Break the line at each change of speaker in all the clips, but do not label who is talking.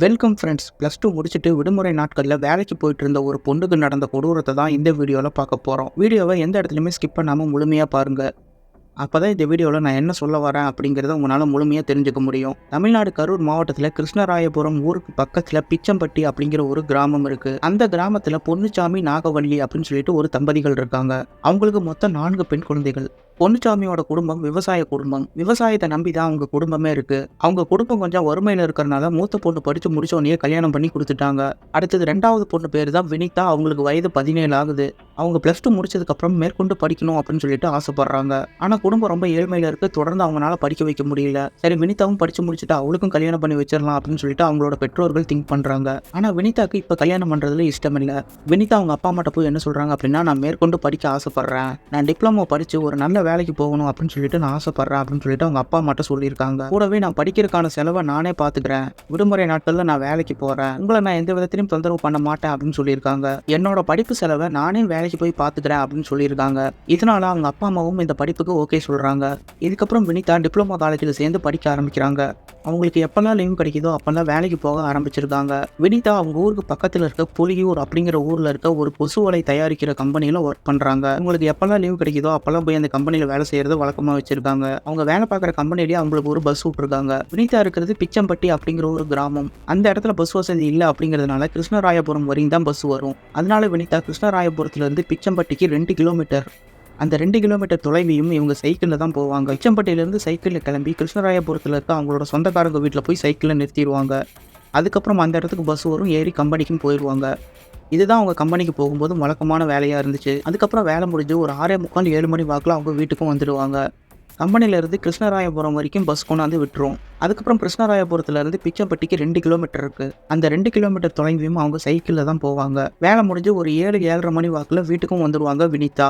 Welcome friends plus two முடிச்சுட்டு விடுமுறை நாட்களில் வேலைக்கு போயிட்டு இருந்த ஒரு பொண்ணுக்கு நடந்த கொடூரத்தை தான் இந்த வீடியோவில் பார்க்க போகிறோம் வீடியோவை எந்த இடத்துலையுமே ஸ்கிப் பண்ணாமல் முழுமையாக பாருங்கள் அப்போ தான் இந்த வீடியோவில் நான் என்ன சொல்ல வரேன் அப்படிங்கிறத உங்களால் முழுமையாக தெரிஞ்சுக்க முடியும். தமிழ்நாடு கரூர் மாவட்டத்தில் கிருஷ்ணராயபுரம் ஊருக்கு பக்கத்தில் பிச்சம்பட்டி அப்படிங்கிற ஒரு கிராமம் இருக்குது அந்த கிராமத்தில் பொன்னுச்சாமி நாகவள்ளி அப்படின்னு சொல்லிட்டு ஒரு தம்பதிகள் இருக்காங்க. அவங்களுக்கு மொத்தம் நான்கு பெண் குழந்தைகள். பொன்னுச்சாமியோட குடும்பம் விவசாய குடும்பம். விவசாயத்தை நம்பி தான் அவங்க குடும்பமே இருக்கு. அவங்க குடும்பம் கொஞ்சம் வறுமையில இருக்கிறனால மூத்த பொண்ணு படிச்சு முடிச்ச கல்யாணம் பண்ணி கொடுத்துட்டாங்க. அடுத்தது ரெண்டாவது பொண்ணு பேர் தான் வினிதா. அவங்களுக்கு வயது பதினேழு ஆகுது. அவங்க பிளஸ் டூ முடிச்சதுக்கு அப்புறம் மேற்கொண்டு படிக்கணும் அப்படின்னு சொல்லிட்டு ஆசைப்படுறாங்க. ஆனா குடும்பம் ரொம்ப ஏழ்மையில இருக்கு. தொடர்ந்து அவங்களால படிக்க வைக்க முடியல. சரி வினிதாவும் படிச்சு முடிச்சுட்டு அவளுக்கும் கல்யாணம் பண்ணி வச்சிடலாம் அப்படின்னு சொல்லிட்டு அவங்களோட பெற்றோர்கள் திங்க் பண்றாங்க. ஆனா வினிதாக்கு இப்ப கல்யாணம் பண்றதுல இஷ்டம் இல்ல. வினிதா அவங்க அப்பா அம்மாட்ட போய் என்ன சொல்றாங்க அப்படின்னா நான் மேற்கொண்டு படிக்க ஆசைப்படுறேன். நான் டிப்ளமோ படிச்சு ஒரு நல்ல வேலைக்கு போகணும் அப்படின்னு சொல்லிட்டு நான் ஆசைப்படுறேன் அப்படின்னு சொல்லிட்டு அவங்க அப்பா மட்டும் சொல்லியிருக்காங்க. கூடவே நான் படிக்கிறதுக்கான செலவை நானே பார்த்துக்கிறேன். விடுமுறை நாட்கள்ல நான் வேலைக்கு போறேன். உங்களை நான் எந்த விதத்திலையும் தொந்தரவு பண்ண மாட்டேன் அப்படின்னு சொல்லியிருக்காங்க. என்னோட படிப்பு செலவை நானே வேலைக்கு போய் பார்த்துக்கிறேன் அப்படின்னு சொல்லியிருக்காங்க. இதனால அவங்க அப்பா அம்மாவும் இந்த படிப்புக்கு ஓகே சொல்றாங்க. இதுக்கப்புறம் வினிதா டிப்ளமோ காலேஜில் சேர்ந்து படிக்க ஆரம்பிக்கிறாங்க. அவங்களுக்கு எப்பெல்லாம் லீவ் கிடைக்குதோ அப்பெல்லாம் வேலைக்கு போக ஆரம்பிச்சிருக்காங்க. வினிதா அவங்க ஊருக்கு பக்கத்தில் இருக்க புலியூர் அப்படிங்கிற ஊரில் இருக்க ஒரு கொசுவலை தயாரிக்கிற கம்பெனியில் ஒர்க் பண்ணுறாங்க உங்களுக்கு எப்பெல்லாம் லீவ் கிடைக்குதோ அப்பெல்லாம் போய் அந்த கம்பெனி கம்பெனியில் வேலை செய்கிறது வழக்கமாக வச்சிருக்காங்க. அவங்க வேலை பார்க்குற கம்பெனிலேயே அவங்களுக்கு ஒரு பஸ் விட்ருக்காங்க வினிதா இருக்கிறது பிச்சம்பட்டி அப்படிங்கிற ஒரு கிராமம். அந்த இடத்துல பஸ் வசதி இல்லை அப்படிங்கிறதுனால கிருஷ்ணராயபுரம் வரையும் தான் பஸ் வரும். அதனால வினிதா கிருஷ்ணராயபுரத்துலேருந்து பிச்சம்பட்டிக்கு ரெண்டு கிலோமீட்டர் அந்த ரெண்டு கிலோமீட்டர் தொலைவையும் இவங்க சைக்கிளில் தான் போவாங்க. பிச்சம்பட்டியிலேருந்து சைக்கிளில் கிளம்பி கிருஷ்ணராயபுரத்தில் இருக்க அவங்களோட சொந்தக்காரங்க வீட்டில் போய் சைக்கிளில் நிறுத்திடுவாங்க. அதுக்கப்புறம் அந்த இடத்துக்கு பஸ் வரும். ஏறி கம்பெனிக்கும் போயிடுவாங்க. இதுதான் அவங்க கம்பெனிக்கு போகும்போது வழக்கமான வேலையாக இருந்துச்சு. அதுக்கப்புறம் வேலை முடிஞ்சு ஒரு ஆறே முக்கால் ஏழு மணி வாக்கில் அவங்க வீட்டுக்கும் வந்துடுவாங்க கம்பெனிலேருந்து கிருஷ்ணராயபுரம் வரைக்கும் பஸ் கொண்டாந்து விட்டுரும். அதுக்கப்புறம் கிருஷ்ணராயபுரத்துலேருந்து பிச்சம்பட்டிக்கு ரெண்டு கிலோமீட்டர் இருக்குது அந்த ரெண்டு கிலோமீட்டர் தொலைவியும் அவங்க சைக்கிளில் தான் போவாங்க. வேலை முடிஞ்சு ஒரு ஏழு ஏழரை மணி வாக்கில் வீட்டுக்கும் வந்துடுவாங்க வினிதா.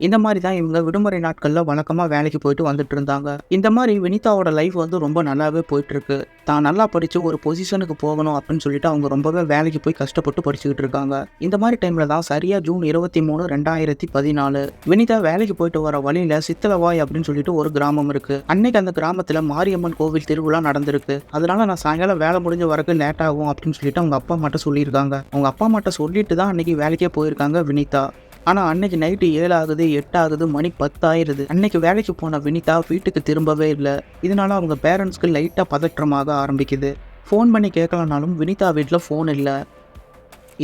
இந்த மாதிரி தான் இவங்க விடுமுறை நாட்களில் வழக்கமாக வேலைக்கு போயிட்டு வந்துட்டு இருந்தாங்க. இந்த மாதிரி வினிதாவோட லைஃப் வந்து ரொம்ப நல்லாவே போயிட்டு இருக்கு தான் நல்லா படித்து ஒரு பொசிஷனுக்கு போகணும் அப்படின்னு சொல்லிட்டு அவங்க ரொம்பவே வேலைக்கு போய் கஷ்டப்பட்டு படிச்சுக்கிட்டு இருக்காங்க. இந்த மாதிரி டைமில் தான் சரியாக ஜூன் இருபத்தி மூணு ரெண்டாயிரத்தி பதினாலு வினிதா வேலைக்கு போயிட்டு வர வழியில் சித்தலவாய் அப்படின்னு சொல்லிட்டு ஒரு கிராமம் இருக்கு. அன்னைக்கு அந்த கிராமத்தில் மாரியம்மன் கோவில் திருவிழா நடந்திருக்கு. அதனால நான் சாயங்காலம் வேலை முடிஞ்ச வரைக்கும் லேட் ஆகும் அப்படின்னு சொல்லிட்டு அவங்க அப்பா அம்மாட்ட சொல்லியிருக்காங்க. அவங்க அப்பா அம்மாட்ட சொல்லிட்டு தான் அன்னைக்கு வேலைக்கே போயிருக்காங்க வினிதா. ஆனால் அன்னைக்கு நைட்டு ஏழாகுது எட்டாகுது மணி பத்தாயிருது. அன்னைக்கு வேலைக்கு போன வினிதா வீட்டுக்கு திரும்பவே இல்லை. இதனால அவங்க பேரண்ட்ஸ்க்கு லைட்டாக பதற்றமாக ஆரம்பிக்குது. ஃபோன் பண்ணி கேட்கலனாலும் வினிதா வீட்டில் ஃபோன் இல்லை.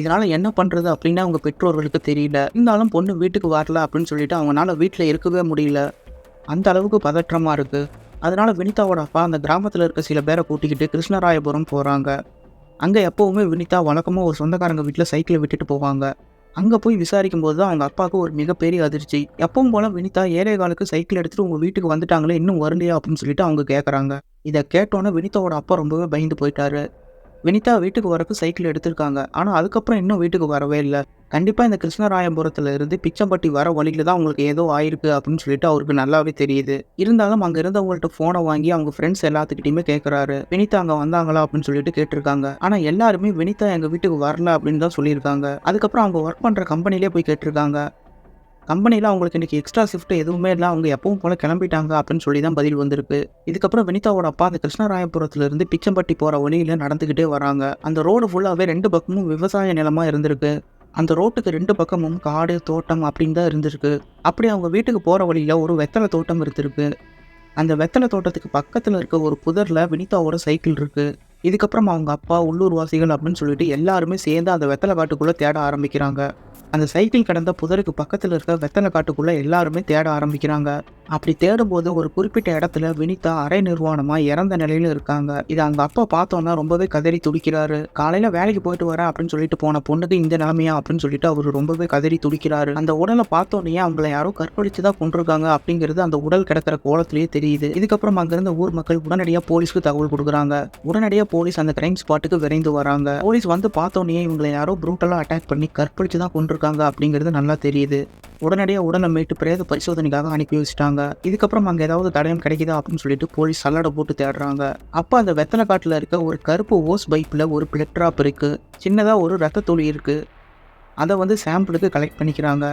இதனால் என்ன பண்ணுறது அப்படின்னு அவங்க பெற்றோர்களுக்கு தெரியல. இருந்தாலும் பொண்ணு வீட்டுக்கு வரல அப்படின்னு சொல்லிட்டு அவங்களால வீட்டில் இருக்கவே முடியல. அந்த அளவுக்கு பதற்றமாக இருக்குது அதனால் வினிதாவோட அப்பா அந்த கிராமத்தில் இருக்க சில பேரை கூட்டிக்கிட்டு கிருஷ்ணராயபுரம் போகிறாங்க அங்கே எப்போவுமே வினிதா வழக்கமாக ஒரு சொந்தக்காரங்க வீட்டில் சைக்கிளை விட்டுட்டு போவாங்க. அங்கே போய் விசாரிக்கும் போது தான் அவங்க அப்பாவுக்கு ஒரு மிகப்பெரிய அதிர்ச்சி. எப்பவும் போல வினிதா ஏழை காலுக்கு சைக்கிள் எடுத்துட்டு உங்கள் வீட்டுக்கு வந்துட்டாங்களே இன்னும் வரலையா அப்படின்னு சொல்லிட்டு அவங்க கேட்குறாங்க இதை கேட்டோன்னே வினிதாவோட அப்பா ரொம்பவே பயந்து போயிட்டாரு. வினிதா வீட்டுக்கு வரக்கு சைக்கிள் எடுத்திருக்காங்க. ஆனால் அதுக்கப்புறம் இன்னும் வீட்டுக்கு வரவே இல்லை. கண்டிப்பாக இந்த கிருஷ்ணராயபுரத்துல இருந்து பிச்சம்பட்டி வர வழியில தான் அவங்களுக்கு ஏதோ ஆயிருக்கு அப்படின்னு சொல்லிட்டு அவருக்கு நல்லாவே தெரியுது. இருந்தாலும் அங்கே இருந்தவங்கள்ட்ட ஃபோனை வாங்கி அவங்க ஃப்ரெண்ட்ஸ் எல்லாத்துக்கிட்டையுமே கேட்குறாரு வினிதா அங்கே வந்தாங்களா அப்படின்னு சொல்லிட்டு கேட்டிருக்காங்க. ஆனால் எல்லாருமே வினிதா எங்கள் வீட்டுக்கு வரல அப்படின்னு தான் சொல்லியிருக்காங்க. அதுக்கப்புறம் அவங்க ஒர்க் பண்ணுற கம்பெனிலே போய் கேட்டிருக்காங்க. கம்பெனியில் அவங்களுக்கு இன்றைக்கி எக்ஸ்ட்ரா ஷிஃப்ட் எதுவுமே இல்லை. அவங்க எப்பவும் போல கிளம்பிட்டாங்க அப்படின்னு சொல்லி தான் பதில் வந்திருக்கு. இதுக்கப்புறம் வினிதாவோட அப்பா அந்த கிருஷ்ணராயபுரத்துலேருந்து பிச்சம்பட்டி போகிற வழியில் நடந்துக்கிட்டே வராங்க. அந்த ரோடு ஃபுல்லாகவே ரெண்டு பக்கமும் விவசாய நிலமாக இருந்திருக்கு. அந்த ரோட்டுக்கு ரெண்டு பக்கமும் காடு தோட்டம் அப்படின்னு தான் இருந்திருக்கு. அப்படி அவங்க வீட்டுக்கு போகிற வழியில் ஒரு வெத்தலை தோட்டம் இருந்திருக்கு. அந்த வெத்தலை தோட்டத்துக்கு பக்கத்தில் இருக்க ஒரு புதரில் வினிதாவோட சைக்கிள் இருக்குது இதுக்கப்புறம் அவங்க அப்பா உள்ளூர் வாசிகள் அப்படின்னு சொல்லிட்டு எல்லாருமே சேர்ந்து அந்த வெத்தலை காட்டுக்குள்ளே தேட ஆரம்பிக்கிறாங்க. அந்த சைக்கிள் கடந்த புதருக்கு பக்கத்தில் இருக்க வெத்தலை காட்டுக்குள்ளே எல்லாருமே தேட ஆரம்பிக்கிறாங்க. அப்படி தேடும்போது ஒரு குறிப்பிட்ட இடத்துல வினிதா அரை நிர்வாணமா இறந்த நிலையில இருக்காங்க. இதை அந்த அப்பா பார்த்தோன்னா ரொம்பவே கதறி துடிக்கிறாரு. காலையில வேலைக்கு போயிட்டு வரேன் அப்படின்னு சொல்லிட்டு போன பொண்ணுக்கு இந்த நிலைமையா அப்படின்னு சொல்லிட்டு அவர் ரொம்பவே கதறி துடிக்கிறாரு. அந்த உடலை பார்த்தோன்னே அவங்கள யாரோ கற்பழித்து தான் கொண்டிருக்காங்க அப்படிங்கிறது அந்த உடல் கிடக்கிற கோலத்திலேயே தெரியுது. இதுக்கப்புறம் அங்கிருந்த ஊர் மக்கள் உடனடியாக போலீஸ்க்கு தகவல் கொடுக்குறாங்க. உடனடியாக போலீஸ் அந்த கிரைம் ஸ்பாட்டுக்கு விரைந்து வராங்க. போலீஸ் வந்து பார்த்தோன்னே இவங்களை யாரோ ப்ரூட்டலாக அட்டாக் பண்ணி கற்பழித்து தான் கொண்டிருக்காங்க இருக்காங்க அப்படிங்கிறது நல்லா தெரியுது. உடனடியாக உடலை மீட்டு பிரேத பரிசோதனைக்காக அனுப்பி வச்சுட்டாங்க. இதுக்கப்புறம் அங்கே ஏதாவது தடயம் கிடைக்குதா அப்படின்னு சொல்லிட்டு போலீஸ் சல்லடை போட்டு தேடுறாங்க. அப்போ அந்த வெத்தலை காட்டில் இருக்க ஒரு கருப்பு ஓஸ் பைப்பில் ஒரு பிளட் ட்ராப் இருக்குது சின்னதாக ஒரு ரத்த துளி இருக்குது அதை வந்து சாம்பிளுக்கு கலெக்ட் பண்ணிக்கிறாங்க.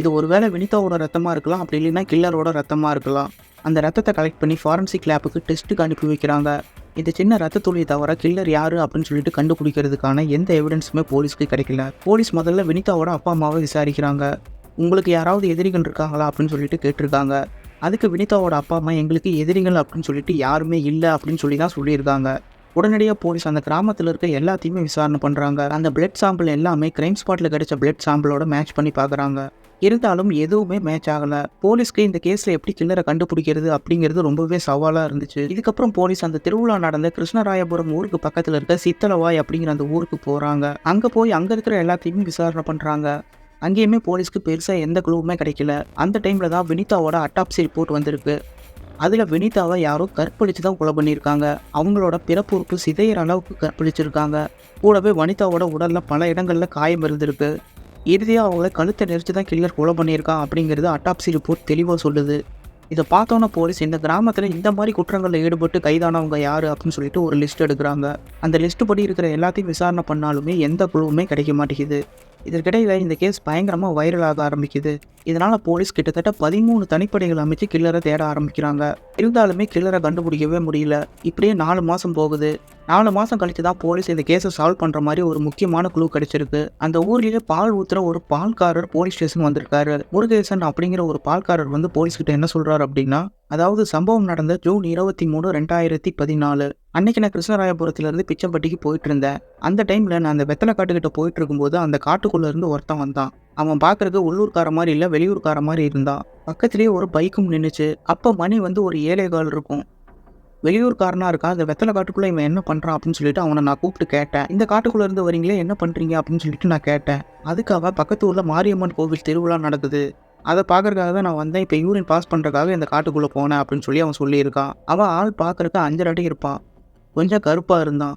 இது ஒருவேளை வினிதாவோட ரத்தமாக இருக்கலாம். அப்படி இல்லைன்னா கில்லரோட ரத்தமாக இருக்கலாம். அந்த ரத்தத்தை கலெக்ட் பண்ணி ஃபாரன்சிக் லேபுக்கு டெஸ்ட்டுக்கு அனுப்பி வைக்கிறாங்க. இந்த சின்ன ரத்த துளியை தவிர கில்லர் யாரு அப்படின்னு சொல்லிட்டு கண்டுபிடிக்கிறதுக்கான எந்த எவிடன்ஸுமே போலீஸ்க்கு கிடைக்கல. போலீஸ் முதல்ல வினிதாவோட அப்பா அம்மாவை விசாரிக்கிறாங்க. உங்களுக்கு யாராவது எதிரிகள் இருக்காங்களா அப்படின்னு சொல்லிட்டு கேட்டிருக்காங்க. அதுக்கு வினிதாவோட அப்பா அம்மா எங்களுக்கு எதிரிகள் அப்படின்னு சொல்லிட்டு யாருமே இல்லை அப்படின்னு சொல்லி தான் சொல்லியிருக்காங்க. உடனடியாக போலீஸ் அந்த கிராமத்தில் இருக்க எல்லாத்தையுமே விசாரணை பண்ணுறாங்க அந்த பிளட் சாம்பிள் எல்லாமே கிரைம் ஸ்பாட்டில் கிடைச்ச பிளட் சாம்பிளோட மேட்ச் பண்ணி பார்க்குறாங்க. இருந்தாலும் எதுவுமே மேட்ச் ஆகலை. போலீஸ்க்கு இந்த கேஸில் எப்படி கில்லரை கண்டுபிடிக்கிறது அப்படிங்கிறது ரொம்பவே சவாலாக இருந்துச்சு. இதுக்கப்புறம் போலீஸ் அந்த திருவிழா நடந்த கிருஷ்ணராயபுரம் ஊருக்கு பக்கத்தில் இருக்க சித்தலவாய் அப்படிங்கிற அந்த ஊருக்கு போகிறாங்க அங்கே போய் அங்கே இருக்கிற எல்லாத்தையுமே விசாரணை பண்ணுறாங்க அங்கேயுமே போலீஸ்க்கு பெருசாக எந்த குழுவுமே கிடைக்கல. அந்த டைமில் தான் வினிதாவோட அட்டாப்சி ரிப்போர்ட் வந்திருக்கு. அதில் வினிதாவை யாரோ கற்பழிச்சு தான் கொலை பண்ணியிருக்காங்க. அவங்களோட பிறப்புறுப்பு சிதையிற அளவுக்கு கற்பழிச்சிருக்காங்க. கூடவே வனிதாவோட உடலில் பல இடங்களில் காயம் இருந்திருக்கு. இறுதியாக அவங்கள கழுத்தை நெரிச்சு தான் கில்லர் கொலை பண்ணியிருக்கான் அப்படிங்கிறது அட்டாப்சி ரிப்போர்ட் தெளிவாக சொல்லுது. இதை பார்த்தோன்னே போலீஸ் இந்த கிராமத்தில் இந்த மாதிரி குற்றங்களில் ஈடுபட்டு கைதானவங்க யார் அப்படின்னு சொல்லிட்டு ஒரு லிஸ்ட் எடுக்கிறாங்க. அந்த லிஸ்ட் படி இருக்கிற எல்லாத்தையும் விசாரணை பண்ணாலுமே எந்த குழுவுமே கிடைக்க மாட்டேங்குது. இதற்கிடையில் இந்த கேஸ் பயங்கரமாக வைரலாக ஆரம்பிக்குது. இதனால் போலீஸ் கிட்டத்தட்ட பதிமூணு தனிப்படைகள் அமைச்சு கில்லரை தேட ஆரம்பிக்கிறாங்க. இருந்தாலுமே கில்லரை கண்டுபிடிக்கவே முடியல. இப்படியே நாலு மாதம் போகுது. நாலு மாதம் கழித்து தான் போலீஸ் இந்த கேஸை சால்வ் பண்ணுற மாதிரி ஒரு முக்கியமான குழு கிடைச்சிருக்கு. அந்த ஊர்லேயே பால் ஊற்றுற ஒரு பால்காரர் போலீஸ் ஸ்டேஷன் வந்திருக்காரு. முருகேசன் அப்படிங்கிற ஒரு பால்காரர் வந்து போலீஸ் கிட்ட என்ன சொல்கிறாரு அப்படின்னா அதாவது சம்பவம் நடந்த ஜூன் இருபத்தி மூணு ரெண்டாயிரத்தி பதினாலு. அன்னைக்கு நான் கிருஷ்ணராயபுரத்துலேருந்து பிச்சம்பட்டிக்கு போயிட்டு இருந்தேன். அந்த டைமில் நான் அந்த வெத்தலை காட்டுக்கிட்ட போயிட்டு இருக்கும்போது அந்த காட்டுக்குள்ளேருந்து ஒருத்தன் வந்தான். அவன் பார்க்குறதுக்கு உள்ளூர்கார மாதிரி இல்லை வெளியூர்கார மாதிரி இருந்தான். பக்கத்துலேயே ஒரு பைக்கும் நின்றுச்சு அப்போ மணி வந்து ஒரு ஏழை கால் இருக்கும். வெளியூர்காரனாக இருக்கா? அந்த வெத்தலை காட்டுக்குள்ளே இவன் என்ன பண்ணுறான் அப்படின்னு சொல்லிட்டு அவனை நான் கூப்பிட்டு கேட்டேன். இந்த காட்டுக்குள்ளே இருந்து வரீங்களே என்ன பண்ணுறீங்க அப்படின்னு சொல்லிட்டு நான் கேட்டேன். அதுக்கு அவன் பக்கத்து ஊரில் மாரியம்மன் கோவில் திருவிழா நடக்குது அதை பார்க்கறதுக்காக தான் நான் வந்தேன். இப்போ யூரின் பாஸ் பண்ணுறதுக்காக இந்த காட்டுக்குள்ளே போனேன் அப்படின்னு சொல்லி அவன் சொல்லியிருக்கான். அவன் ஆள் பார்க்குறக்கு அஞ்சரை அடி இருப்பான். கொஞ்சம் கருப்பாக இருந்தான்.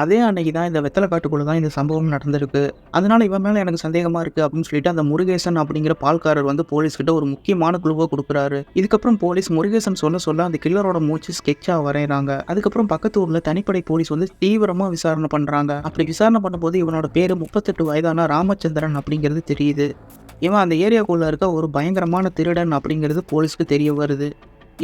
அதே அன்னைக்கு தான் இந்த வெத்தலை காட்டுக்குள்ளே தான் இந்த சம்பவம் நடந்திருக்கு. அதனால் இவன் மேலே எனக்கு சந்தேகமாக இருக்குது அப்படின்னு சொல்லிட்டு அந்த முருகேசன் அப்படிங்கிற பால்காரர் வந்து போலீஸ்கிட்ட ஒரு முக்கியமான குழுவை கொடுக்குறாரு. இதுக்கப்புறம் போலீஸ் முருகேசன் சொல்ல சொல்ல அந்த கில்லரோட மூச்சு ஸ்கெட்சாக வரைகிறாங்க அதுக்கப்புறம் பக்கத்து ஊரில் தனிப்படை போலீஸ் வந்து தீவிரமாக விசாரணை பண்ணுறாங்க அப்படி விசாரணை பண்ணும்போது இவனோட பேர் முப்பத்தெட்டு வயதான ராமச்சந்திரன் அப்படிங்கிறது தெரியுது. இவன் அந்த ஏரியாக்குள்ளே இருக்க ஒரு பயங்கரமான திருடன் அப்படிங்கிறது போலீஸ்க்கு தெரிய வருது.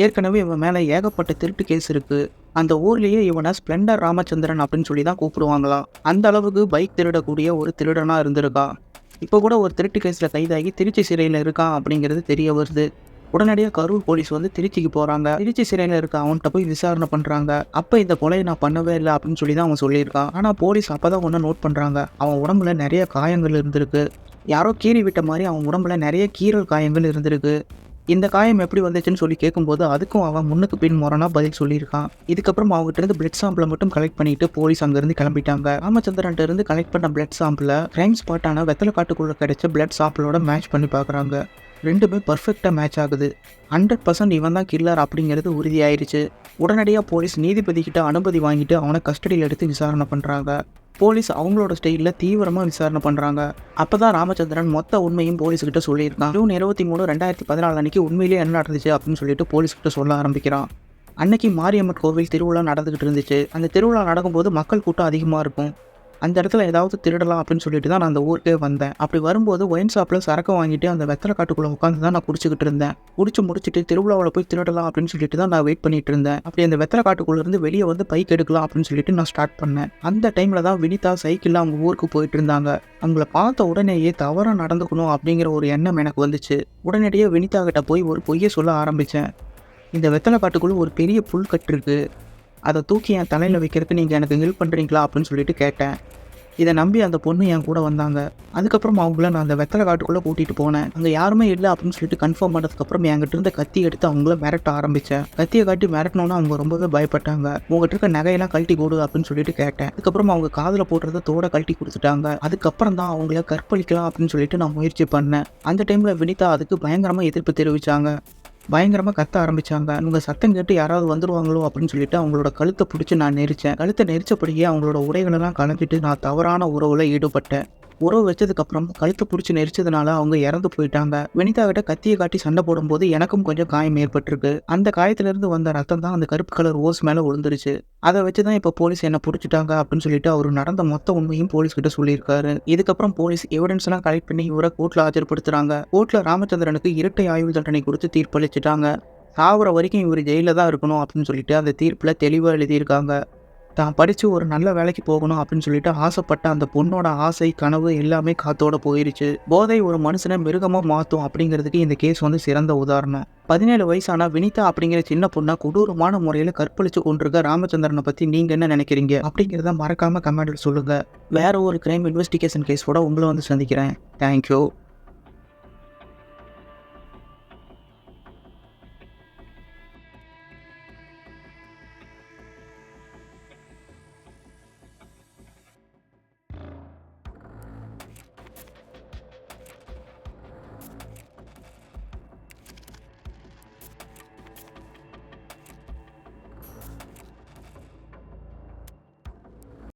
ஏற்கனவே இவன் மேலே ஏகப்பட்ட திருட்டு கேஸ் இருக்குது அந்த ஊர்லேயே இவனை ஸ்ப்ளெண்டர் ராமச்சந்திரன் அப்படின்னு சொல்லி தான் கூப்பிடுவாங்களாம் அந்த அளவுக்கு பைக் திருடக்கூடிய ஒரு திருடனாக இருந்திருக்கா? இப்போ கூட ஒரு திருட்டு கேஸில் கைதாகி திருச்சி சிறையில் இருக்கான் அப்படிங்கிறது தெரிய வருது. உடனடியாக கரூர் போலீஸ் வந்து திருச்சிக்கு போகிறாங்க திருச்சி சிறையில் இருக்க அவன்கிட்ட போய் விசாரணை பண்ணுறாங்க அப்போ இந்த கொலையை நான் பண்ணவே இல்லை அப்படின்னு சொல்லி தான் அவன் சொல்லியிருக்கான் ஆனால் போலீஸ் அப்போ தான் ஒன்று நோட் பண்ணுறாங்க அவன் உடம்புல நிறைய காயங்கள் இருந்திருக்கு. யாரோ கீறி விட்ட மாதிரி அவன் உடம்புல நிறைய கீறல் காயங்கள் இருந்திருக்கு. இந்த காயம் எப்படி வந்துச்சுன்னு சொல்லி கேட்கும்போது அதுக்கும் அவன் முன்னுக்கு பின் முரணாக பதில் சொல்லியிருக்கான். இதுக்கப்புறம் அவங்ககிட்ட இருந்து பிளட் சாம்பிளை மட்டும் கலெக்ட் பண்ணிட்டு போலீஸ் அங்கேருந்து கிளம்பிட்டாங்க. ராமச்சந்திரன்ட்ட இருந்து கலெக்ட் பண்ண பிளட் சாம்பிளை கிரைம் ஸ்பாட்டான வெத்தலை காட்டுக்குள்ளே கிடைச்ச பிளட் சாம்பிளோட மேட்ச் பண்ணி பார்க்குறாங்க ரெண்டுமே பர்ஃபெக்டாக மேட்ச் ஆகுது. ஹண்ட்ரட் பர்சன்ட் இவன் தான் கில்லர் அப்படிங்கிறது உறுதியாயிருச்சு. உடனடியாக போலீஸ் நீதிபதி கிட்ட அனுமதி வாங்கிட்டு அவனை கஸ்டடியில் எடுத்து விசாரணை பண்ணுறாங்க போலீஸ் அவங்களோட ஸ்டைலில் தீவிரமாக விசாரணை பண்ணுறாங்க அப்போ தான் ராமச்சந்திரன் மொத்த உண்மையும் போலீஸ்கிட்ட சொல்லியிருக்கான். ஜூன் இருபத்தி மூணு ரெண்டாயிரத்தி பதினாலு அன்னைக்கு உண்மையிலேயே என்ன நடந்துச்சு அப்படின்னு சொல்லிட்டு போலீஸ்கிட்ட சொல்ல ஆரம்பிக்கிறான். அன்னைக்கு மாரியம்மன் கோவில் திருவிழா நடந்துக்கிட்டு இருந்துச்சு. அந்த திருவிழா நடக்கும்போது மக்கள் கூட்டம் அதிகமாக இருக்கும். அந்த இடத்துல ஏதாவது திருடலாம் அப்படின்னு சொல்லிட்டு தான் நான் அந்த ஊருக்கே வந்தேன். அப்படி வரும்போது ஒயின் ஷாப்பில் சரக்கு வாங்கிட்டு அந்த வெத்தலை காட்டுக்குள்ளே உட்காந்து தான் நான் குடிச்சிக்கிட்டு இருந்தேன். குடிச்சு முடிச்சுட்டு திருவிழாவில் போய் திருடலாம் அப்படின்னு சொல்லிட்டு தான் நான் வெயிட் பண்ணிட்டு இருந்தேன். அப்படி அந்த வெத்தலை காட்டுக்குள்ளேருந்து வெளியே வந்து பைக் எடுக்கலாம் அப்படின்னு சொல்லிட்டு நான் ஸ்டார்ட் பண்ணேன். அந்த டைமில் தான் வினிதா சைக்கிளில் அவங்க ஊருக்கு போயிட்டு இருந்தாங்க. அவங்கள பார்த்த உடனேயே தவறாக நடந்துக்கணும் அப்படிங்கிற ஒரு எண்ணம் எனக்கு வந்துச்சு. உடனடியே வினிதா கிட்ட போய் ஒரு பொய்யை சொல்ல ஆரம்பித்தேன் இந்த வெத்தலை காட்டுக்குள்ளே ஒரு பெரிய புல் கட்டுருக்கு. அதை தூக்கி என் தலையில் வைக்கிறதுக்கு நீங்கள் எனக்கு ஹெல்ப் பண்ணுறீங்களா அப்படின்னு சொல்லிட்டு கேட்டேன். இதை நம்பி அந்த பொண்ணு என் கூட வந்தாங்க. அதுக்கப்புறம் அவங்கள நான் அந்த வெத்தலை காட்டுக்குள்ளே கூட்டிகிட்டு போனேன். அங்கே யாருமே இல்லை அப்படின்னு சொல்லிட்டு கன்ஃபார்ம் பண்ணதுக்கப்புறம் என்கிட்ட இருந்த கத்தி எடுத்து அவங்கள மிரட்ட ஆரம்பித்தேன் கத்தியை காட்டி மிரட்டினோன்னா அவங்க ரொம்பவே பயப்பட்டாங்க. உங்ககிட்ட இருக்க நகையெல்லாம் கழட்டி கொடு அப்படின்னு சொல்லிட்டு கேட்டேன். அதுக்கப்புறம் அவங்க காதில் போடுறத தோட கழட்டி கொடுத்துட்டாங்க. அதுக்கப்புறம் தான் அவங்கள கற்பழிக்கலாம் அப்படின்னு சொல்லிட்டு நான் முயற்சி பண்ணேன். அந்த டைமில் வினிதா அதுக்கு பயங்கரமாக எதிர்ப்பு தெரிவித்தாங்க பயங்கரமாக கத்த ஆரம்பித்தாங்க உங்கள் சத்தம் கேட்டு யாராவது வந்துடுவாங்களோ அப்படின்னு சொல்லிட்டு அவங்களோட கழுத்தை பிடிச்சி நான் நெரிச்சேன். கழுத்தை நெரிச்சபடியே அவங்களோட உரைகளெல்லாம் கலந்துட்டு நான் தவறான உறவில் ஈடுபட்டேன். உறவு வச்சதுக்கப்புறம் கழுத்தை பிடிச்சி நெரிச்சதுனால அவங்க இறந்து போயிட்டாங்க. வினிதா கிட்ட கத்தியை காட்டி சண்டை போடும்போது எனக்கும் கொஞ்சம் காயம் ஏற்பட்டிருக்கு. அந்த காயத்திலிருந்து வந்த ரத்தம் தான் அந்த கருப்பு கலர் ஓஸ் மேலே விழுந்துருச்சு. அதை வச்சு தான் இப்போ போலீஸ் என்ன பிடிச்சிட்டாங்க அப்படின்னு சொல்லிட்டு அவர் நடந்த மொத்த உண்மையும் போலீஸ் கிட்ட சொல்லியிருக்காரு. இதுக்கப்புறம் போலீஸ் எவிடன்ஸ் எல்லாம் கலெக்ட் பண்ணி இவரை கோர்ட்ல ஆஜர்படுத்துறாங்க. கோர்ட்ல ராமச்சந்திரனுக்கு இரட்டை ஆயுள் தண்டனை கொடுத்து தீர்ப்பளிச்சிட்டாங்க. சாகுற வரைக்கும் இவர் ஜெயிலில் தான் இருக்கணும் அப்படின்னு சொல்லிட்டு அந்த தீர்ப்பில் தெளிவாக எழுதியிருக்காங்க. தான் படித்து ஒரு நல்ல வேலைக்கு போகணும் அப்படின்னு சொல்லிட்டு ஆசைப்பட்ட அந்த பொண்ணோட ஆசை கனவு எல்லாமே காத்தோட போயிருச்சு. போதை ஒரு மனுஷனை மிருகமாக மாற்றும் அப்படிங்கிறதுக்கு இந்த கேஸ் வந்து சிறந்த உதாரணம். பதினேழு வயசான வினிதா அப்படிங்கிற சின்ன பொண்ணை கொடூரமான முறையில் கற்பழிச்சு கொண்டிருக்க ராமச்சந்திரனை பற்றி நீங்கள் என்ன நினைக்கிறீங்க? அப்படிங்கிறத மறக்காமல் கமெண்ட்டில் சொல்லுங்கள் வேற ஒரு கிரைம் இன்வெஸ்டிகேஷன் கேஸோட உங்களை வந்து சந்திக்கிறேன். தேங்க்யூ